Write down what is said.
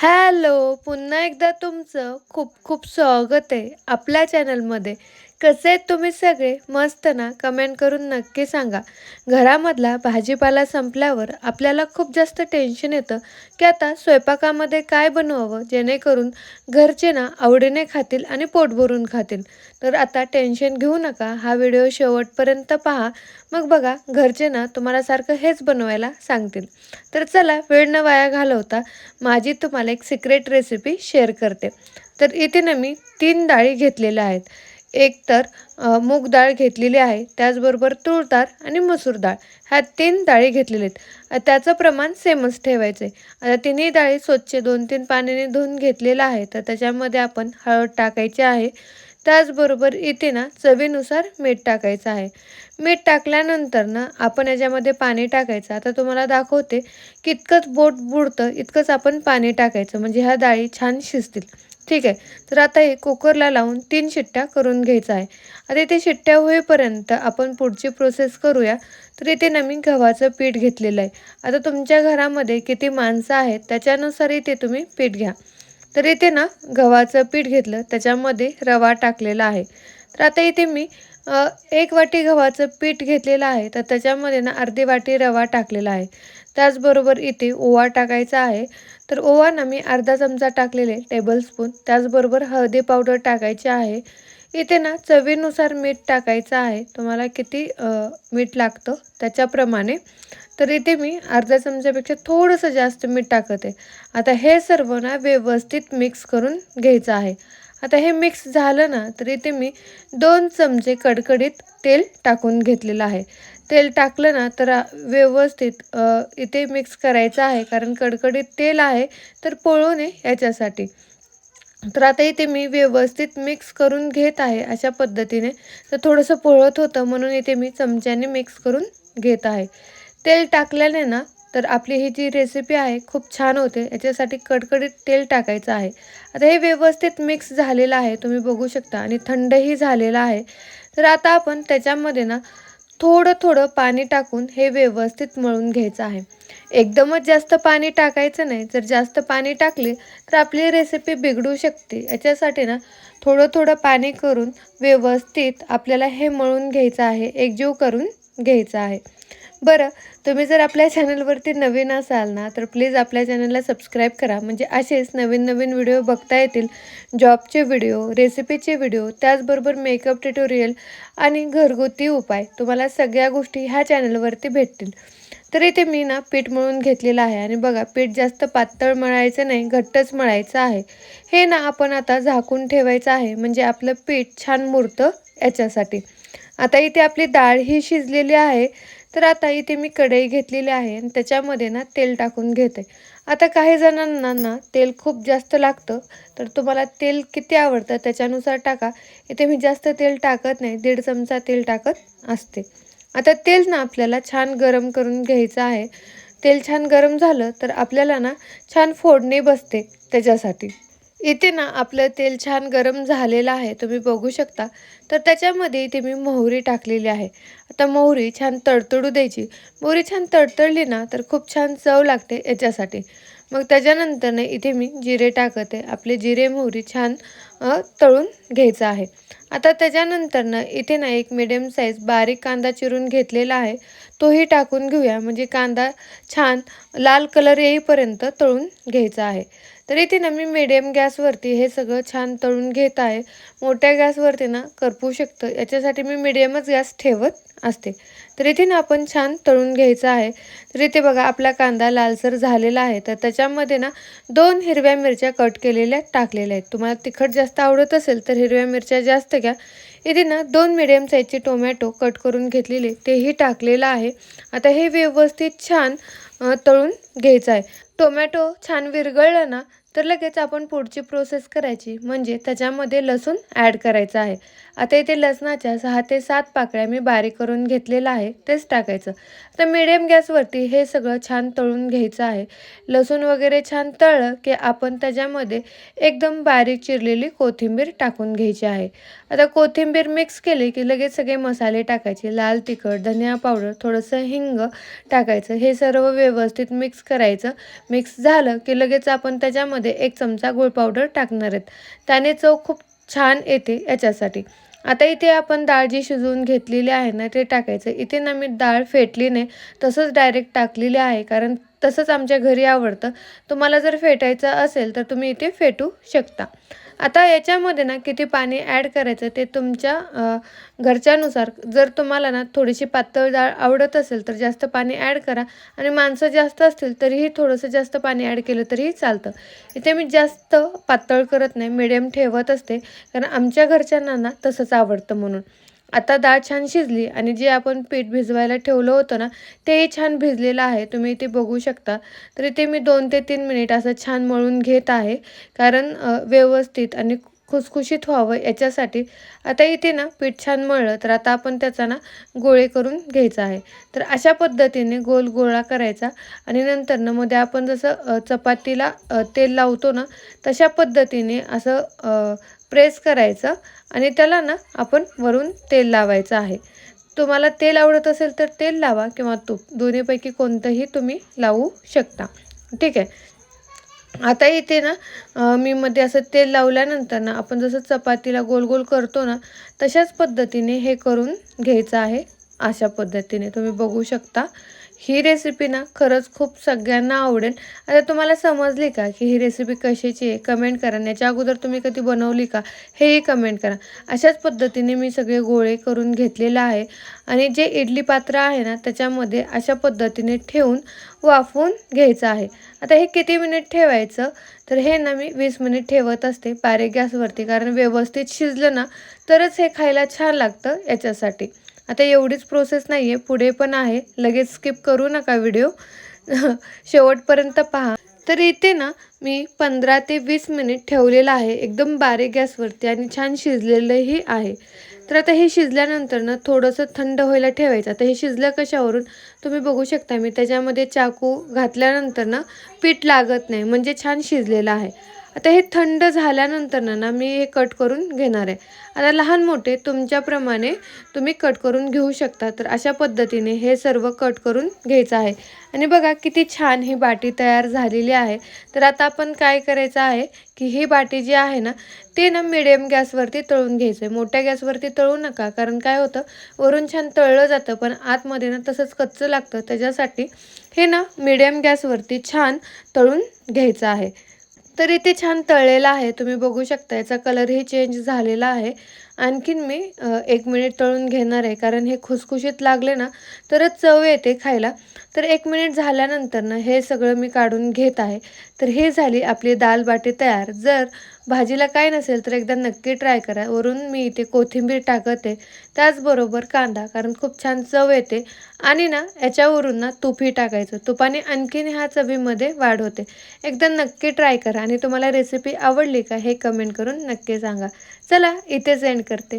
Hello पुन्हा एकदा तुमचं खूप खूप स्वागत आहे आपल्या चॅनलमध्ये कसे आहेत तुम्ही सगळे मस्त ना? कमेंट करून नक्की सांगा. घरामधला भाजीपाला संपल्यावर आपल्याला खूप जास्त टेन्शन येतं की आता स्वयंपाकामध्ये काय बनवावं? जेणेकरून घरचे ना आवडीने खातील आणि पोट भरून खातील. तर आता टेन्शन घेऊ नका. हा व्हिडिओ शेवटपर्यंत पहा. मग बघा घरचे ना तुम्हाला सारखं हेच बनवायला सांगतील. तर चला वेळ न वाया घालवता माझी तुम्हाला एक सिक्रेट रेसिपी शेअर करते. तर इथे ना मी तीन डाळी घेतलेल्या आहेत. एक तर मूग डाळ घेतलेली आहे त्याचबरोबर तूर डाळ आणि मसूर डाळ. ह्या तीन डाळी घेतलेल्या आहेत. त्याचं प्रमाण सेमच ठेवायचं आहे आता तिन्ही डाळी स्वच्छ दोन तीन पाण्याने धुवून घेतलेलं आहे तर त्याच्यामध्ये आपण हळद टाकायची आहे. त्याचबरोबर इथे ना चवीनुसार मीठ टाकायचं आहे. मीठ टाकल्यानंतर ना आपण याच्यामध्ये पाणी टाकायचं. आता तुम्हाला दाखवते की इतकंच बोट बुडतं इतकंच आपण पाणी टाकायचं. म्हणजे ह्या डाळी छान शिजतील. ठीक आहे. तर आता हे कुकरला लावून तीन शिट्ट्या करून घ्यायचं आहे. आता इथे शिट्ट्या होईपर्यंत आपण पुढची प्रोसेस करूया. तर इथे ना मी गव्हाचं पीठ घेतलेलं आहे. आता तुमच्या घरामध्ये किती माणसं आहेत त्याच्यानुसार इथे तुम्ही पीठ घ्या. तर इथे ना गव्हाचं पीठ घेतलं त्याच्यामध्ये रवा टाकलेला आहे. तर आता इथे मी एक वाटी गव्हाचं पीठ घेतलेलं आहे तर त्याच्यामध्ये ना अर्धी वाटी रवा टाकलेला आहे. त्याचबरोबर इथे ओवा टाकायचा आहे. तर ओवा ना मी अर्धा चमचा टाकलेले टेबलस्पून त्याचबरोबर हळदी पावडर टाकायची आहे. इथे ना चवीनुसार मीठ टाकायचं आहे. तुम्हाला किती मीठ लागतं त्याच्याप्रमाणे. तर इथे मी अर्धा चमच्यापेक्षा थोडंसं जास्त मीठ टाकत. आहे आता हे सर्व ना व्यवस्थित मिक्स करून घ्यायचं आहे. आता हे मिक्स झालं ना तर इथे मी दोन चमचे कडकडीत तेल टाकून घेतलेलं आहे. तेल टाकलं ना तर व्यवस्थित इथे मिक्स करायचं आहे कारण कडकडीत तेल आहे तर पळू नये याच्यासाठी. तर आता इथे मी व्यवस्थित मिक्स करून घेत आहे अशा पद्धतीने. तर थोडंसं पोळत होतं म्हणून इथे मी चमच्याने मिक्स करून घेत आहे. तेल टाकल्याने ना तर आपली ही जी रेसिपी आहे खूप छान होते. याच्यासाठी कडकडीत तेल टाकायचं आहे. आता हे व्यवस्थित मिक्स झालेलं आहे तुम्ही बघू शकता. आणि थंडही झालेलं आहे. तर आता आपण त्याच्यामध्ये ना थोडं थोडं पाणी टाकून हे व्यवस्थित मळून घ्यायचं आहे. एकदमच जास्त पाणी टाकायचं नाही. जर जास्त पाणी टाकले तर आपली रेसिपी बिघडू शकते. याच्यासाठी ना थोडं थोडं पाणी करून व्यवस्थित आपल्याला हे मळून घ्यायचं आहे. एकजीव करून घ्यायचं आहे. बरं तुम्ही जर आपल्या चॅनलवरती नवीन असाल ना तर प्लीज आपल्या चॅनलला सबस्क्राईब करा. म्हणजे असेच नवीन नवीन व्हिडिओ बघता येतील. जॉबचे व्हिडिओ रेसिपीचे व्हिडिओ त्याचबरोबर मेकअप ट्युटोरियल आणि घरगुती उपाय तुम्हाला सगळ्या गोष्टी ह्या चॅनलवरती भेटतील. तर इथे मी ना पीठ मळून घेतलेलं आहे. आणि बघा पीठ जास्त पातळ मळायचं नाही घट्टच मळायचं आहे. हे ना आपण आता झाकून ठेवायचं आहे. म्हणजे आपलं पीठ छान मुरतं याच्यासाठी. आता इथे आपली डाळ ही शिजलेली आहे. तर आता इथे मी कढई घेतलेली आहे आणि त्याच्यामध्ये ना तेल टाकून घेते. आता काही जणांना ना तेल खूप जास्त लागतं तर तुम्हाला तेल किती आवडतं त्याच्यानुसार टाका. इथे मी जास्त तेल टाकत नाही दीड चमचा तेल टाकत असते. आता तेल ना आपल्याला छान गरम करून घ्यायचं आहे. तेल छान गरम झालं तर आपल्याला ना छान फोडणी बसते त्याच्यासाठी. इथे ना आपलं तेल छान गरम झालेलं आहे तुम्ही बघू शकता. तर त्याच्यामध्ये इथे मी मोहरी टाकलेली आहे. आता मोहरी छान तडतडू द्यायची. मोहरी छान तडतडली ना तर खूप छान चव लागते याच्यासाठी. मग त्याच्यानंतर ना इथे मी जिरे टाकत. आहे आपले जिरे मोहरी छान तळून घ्यायचं आहे. आता त्याच्यानंतर ना इथे ना एक मिडियम साईज बारीक कांदा चिरून घेतलेला आहे. तोही टाकून घेऊया. म्हणजे कांदा छान लाल कलर येईपर्यंत तळून घ्यायचा आहे. तर इथे ना मी मिडियम गॅसवरती हे सगळं छान तळून घेत आहे. मोठ्या गॅसवरती ना करपू शकतं. याच्यासाठी मी मिडियमच गॅस ठेवत असते. तर इथे ना आपण छान तळून घ्यायचं आहे. तर इथे बघा आपला कांदा लालसर झालेला आहे. तर त्याच्यामध्ये ना दोन हिरव्या मिरच्या कट केलेल्या टाकलेल्या आहेत. तुम्हाला तिखट जास्त आवडत असेल तर हिरव्या मिरच्या जास्त घ्या. इथे ना दोन मिडियम साईजचे टोमॅटो कट करून घेतलेले तेही टाकलेलं आहे. आता हे व्यवस्थित छान तळून घ्यायचं आहे. टोमॅटो छान विरघळलं ना तर लगेच आपण पुढची प्रोसेस करायची. म्हणजे त्याच्यामध्ये लसूण ॲड करायचं आहे. आता इथे लसणाच्या सहा ते सात पाकळ्या मी बारीक करून घेतलेलं आहे. तेच टाकायचं. आता मिडियम गॅसवरती हे सगळं छान तळून घ्यायचं आहे. लसूण वगैरे छान तळलं की आपण त्याच्यामध्ये एकदम बारीक चिरलेली कोथिंबीर टाकून घ्यायची आहे. आता कोथिंबीर मिक्स केली की लगेच सगळे मसाले टाकायचे. लाल तिखट धनिया पावडर थोडंसं हिंग टाकायचं. हे सर्व व्यवस्थित मिक्स करायचं. मिक्स झालं की लगेच आपण त्याच्यामध्ये त्यामध्ये एक चमचा गुळ पावडर टाकणार आहेत. त्याने चव खूप छान येते याच्यासाठी. आता इथे आपण डाळ जी शिजवून घेतलेली आहे ना ते टाकायचं. इथे ना मी डाळ फेटली नाही तसंच डायरेक्ट टाकलेली आहे कारण तसंच आमच्या घरी आवडतं. तुम्हाला जर फेटायचं असेल तर तुम्ही इथे फेटू शकता. आता याच्यामध्ये ना किती पाणी ॲड करायचं ते तुमच्या घरच्यानुसार. जर तुम्हाला ना थोडीशी पातळ डाळ आवडत असेल तर जास्त पाणी ॲड करा. आणि माणसं जास्त असतील तरीही थोडंसं जास्त पाणी ॲड केलं तरीही चालतं. इथे मी जास्त पातळ करत नाही मिडियम ठेवत असते. कारण आमच्या घरच्यांना ना तसंच आवडतं म्हणून. आता डाळ छान शिजली आणि जे आपण पीठ भिजवायला ठेवलं होतं ना तेही छान भिजलेलं आहे. तुम्ही इथे बघू शकता. तर इथे मी दोन ते तीन मिनिट असं छान मळून घेत आहे. कारण व्यवस्थित आणि खुसखुशीत व्हावं याच्यासाठी. आता इथे ना पीठ छान मळलं तर आता आपण त्याचा ना गोळे करून घ्यायचा आहे. तर अशा पद्धतीने गोल गोळा करायचा आणि नंतर ना मध्ये आपण जसं चपातीला तेल लावतो ना तशा पद्धतीने असं प्रेस करायचं आणि त्याला ना आपण वरून तेल लावायचं आहे. तुम्हाला तेल आवडत असेल तर तेल लावा किंवा तूप. दोन्हीपैकी कोणतंही तुम्ही लावू शकता. ठीक आहे? आता इथे ना मी मध्ये असं तेल लावल्यानंतर ना आपण जसं चपातीला गोल गोल करतो ना तशाच पद्धतीने हे करून घ्यायचं आहे. अशा पद्धतीने तुम्ही बघू शकता. ही रेसिपी ना खरंच खूप सगळ्यांना आवडेल. आता तुम्हाला समजली का की ही रेसिपी कशाची आहे? कमेंट करा. याच्या अगोदर तुम्ही कधी बनवली का? हेही कमेंट करा. अशाच पद्धतीने मी सगळे गोळे करून घेतलेलं आहे. आणि जे इडली पात्र आहे ना त्याच्यामध्ये अशा पद्धतीने ठेवून वाफवून घ्यायचं आहे. आता हे किती मिनिट ठेवायचं? तर हे ना मी वीस मिनिट ठेवत असते बारीक गॅसवरती. कारण व्यवस्थित शिजलं ना तरच हे खायला छान लागतं याच्यासाठी. आता एवढीच प्रोसेस नाही आहे पुढे पण आहे. लगेच स्किप करू नका व्हिडिओ शेवटपर्यंत पहा. तर इथे ना मी पंधरा ते वीस मिनिट ठेवलेलं आहे. एकदम बारीक गॅसवरती आणि छान शिजलेलंही आहे. तर आता हे शिजल्यानंतर ना थोडंसं थंड व्हायला ठेवायचं. आता हे शिजलं कशावरून? तुम्ही बघू शकता. मी त्याच्यामध्ये चाकू घातल्यानंतर ना पीठ लागत नाही. म्हणजे छान शिजलेलं आहे. आता हे थंड झाल्यानंतर ना ना मी हे कट करून घेणार आहे. आता लहान मोठे तुमच्याप्रमाणे तुम्ही कट करून घेऊ शकता. तर अशा पद्धतीने हे सर्व कट करून घ्यायचं आहे. आणि बघा किती छान ही बाटी तयार झालेली आहे. तर आता आपण काय करायचं आहे की ही बाटी जी आहे ना ते ना मिडियम गॅसवरती तळून घ्यायचं आहे. मोठ्या गॅसवरती तळू नका. कारण काय होतं वरून छान तळलं जातं पण आतमध्ये ना तसंच कच्चं लागतं. त्याच्यासाठी हे ना मिडियम गॅसवरती छान तळून घ्यायचं आहे. तर इथे छान तळलेलं आहे. तुम्ही बघू शकता याचा कलरही चेंज झालेला आहे. आणखीन मी एक मिनिट तळून घेणार आहे कारण हे खुसखुशीत लागले ना तरच चव येते खायला. तर एक मिनिट झाल्यानंतर ना हे सगळं मी काढून घेत आहे. तर हे झाली आपली दाल बाटी तयार. जर भाजीला काय नसेल तर एकदा नक्की ट्राय करा. वरून मी इथे कोथिंबीर टाकत. आहे त्याचबरोबर कांदा कारण खूप छान चव येते. आणि ना याच्यावरून ना तुपही टाकायचं. तुपाने आणखीन ह्या चवीमध्ये वाढ होते. एकदा नक्की ट्राय करा. आणि तुम्हाला रेसिपी आवडली का हे कमेंट करून नक्की सांगा. चला इथेच एंड करते.